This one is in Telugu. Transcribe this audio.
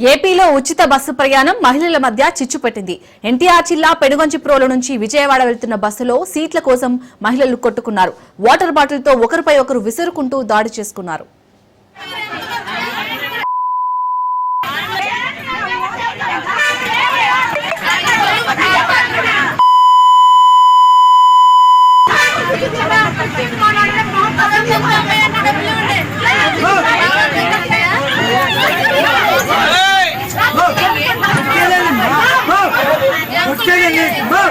ఏపీలో ఉచిత బస్సు ప్రయాణం మహిళల మధ్య చిచ్చు పెట్టింది. ఎన్టీఆర్ జిల్లా పెనుగంచిప్రోలు నుంచి విజయవాడ వెళ్తున్న బస్సులో సీట్ల కోసం మహిళలు కొట్టుకున్నారు. వాటర్ బాటిల్తో ఒకరిపై ఒకరు విసురుకుంటూ దాడి చేసుకున్నారు. ஏய்